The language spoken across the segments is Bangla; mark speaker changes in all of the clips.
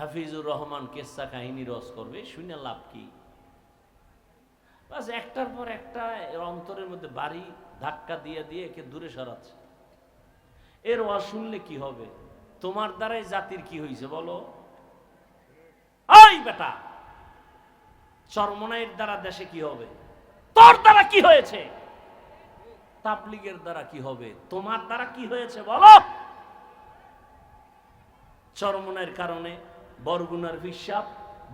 Speaker 1: হাফিজুর রহমান কেসা কাহিনী রস করবে, শুনে লাভ কি? বাস একটার পর একটা এর অন্তরের মধ্যে বাড়ি ধাক্কা দিয়ে দিয়ে একে দূরে সরাচ্ছে। এর ওয়াজ শুনলে কি হবে? তোমার দ্বারাই জাতির কি হয়েছে বলো? বেটা! চরমনাইয়ের দ্বারা দেশে কি হবে? তোর দ্বারা কি হয়েছে? তাবলিগের দ্বারা কি হবে? তোমার দ্বারা কি হয়েছে বলো? চরমনের কারণে বরগুনার হিসাব,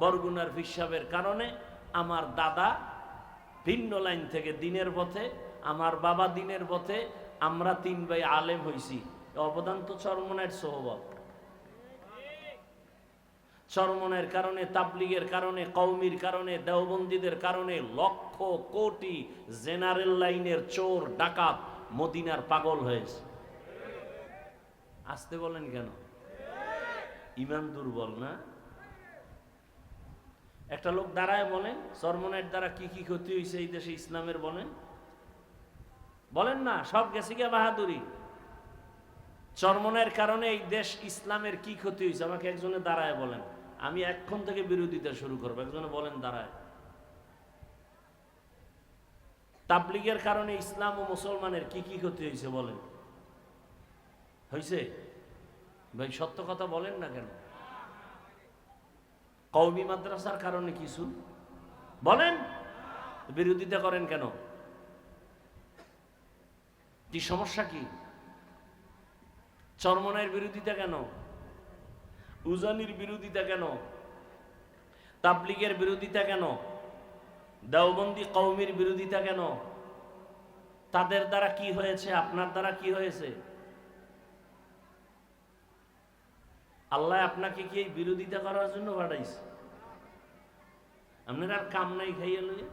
Speaker 1: বরগুনার হিসাবের কারণে আমার দাদা ভিন্ন লাইন থেকে দিনের পথে, আমার বাবা দিনের পথে, আমরা তিন ভাই আলেম হইছি। অবদান তো চরমনের সোহবত চরমনের কারণে, তাবলিগের কারণে কৌমির কারণে, দেওবন্দীদের কারণে লক্ষ কোটি জেনারেল লাইনের চোর, ডাকাত মদিনার পাগল হয়েছে। আসতে বলেন কেন? ইমান দুর্বল না? একটা লোক দাঁড়ায় বলেন চরমনের দ্বারা কি কি ক্ষতি হয়েছে এই দেশে ইসলামের বলেন? বলেন না, সব গেছে গিয়া বাহাদুরি। চরমনের কারণে এই দেশ ইসলামের কি ক্ষতি হয়েছে? আমাকে একজনে দাঁড়ায় বলেন। আমি এক্ষণ থেকে বিরোধিতা শুরু করব। একজনে বলেন, দাঁড়ায়। তাবলিগের কারণে ইসলাম ও মুসলমানের কি কি ক্ষতি হয়েছে বলেন? হয়েছে? ভাই, সত্য কথা বলেন না কেন? কৌমি মাদ্রাসার কারণে কিছু? বলেন। বিরোধিতা করেন কেন? কি সমস্যা কি? চরমনের বিরোধিতা কেন? উজানির বিরোধিতা কেন? তাবলিগের বিরোধিতা কেন? দেওবন্দি কৌমির বিরোধিতা কেন? তাদের দ্বারা কি হয়েছে? আপনার দ্বারা কি হয়েছে? আল্লাহ আপনাকে কি এই বিরোধিতা করার জন্য পাঠাইছে? আপনার আর কাম নাই খাইয়ে লইয়া?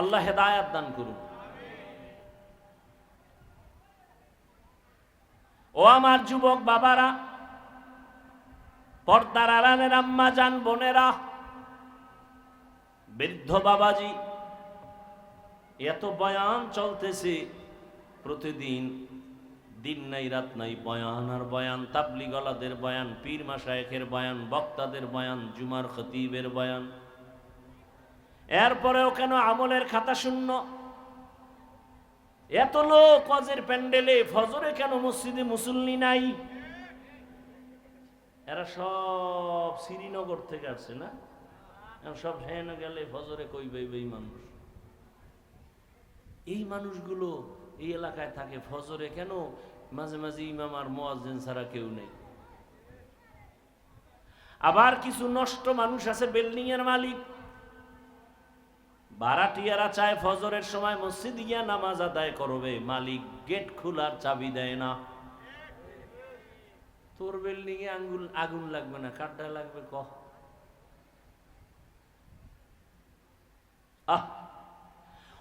Speaker 1: আল্লাহ হেদায়াত দান করুন। ও আমার যুবক বাবারা, পর্দার আড়ালের আম্মা যান বোনেরা, বৃদ্ধ বাবাজি, এত বয়ান চলতেছে প্রতিদিন। দিন নাই, রাত নাই, বয়ান আর বয়ান তাবলি গলাদের বয়ান, পীর মাসায়েকের বয়ান, বক্তাদের বয়ান, জুমার খতিবের বয়ান। এরপরেও কেন আমলের খাতা শূন্য? এত লোক অজের প্যান্ডেলে, ফজরে কেন মসজিদে মুসল্লি নাই? এরা সব শ্রীনগর থেকে আসছে না? সব হেন গেলে ফজরে কই এই মানুষ? এই মানুষগুলো এই এলাকায় থাকে ফজরে কেন? মাঝে মাঝে ইমাম আর মোয়াজ্জেন ছাড়া কেউ নেই। আবার কিছু নষ্ট মানুষ আছে বিল্ডিং এর মালিক। ভাড়াটিয়ারা চায় ফজরের সময় মসজিদ গিয়া নামাজ আদায় করবে। মালিক গেট খোলার চাবি দেয় না। তোর বিল্ডিং এ আঙ্গুল, আগুন লাগবে না? কাঠটা লাগবে? আহ!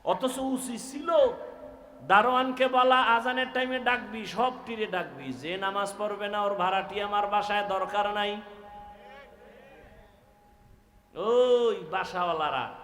Speaker 1: অথচ উচিত ছিল দারোয়ানকে বলা, আজানের টাইমে ডাকবি, সব তীরে ডাকবি। যে নামাজ পড়বে না, ওর ভাড়াটি আমার বাসায় দরকার নাই। ওই বাসাওয়ালারা।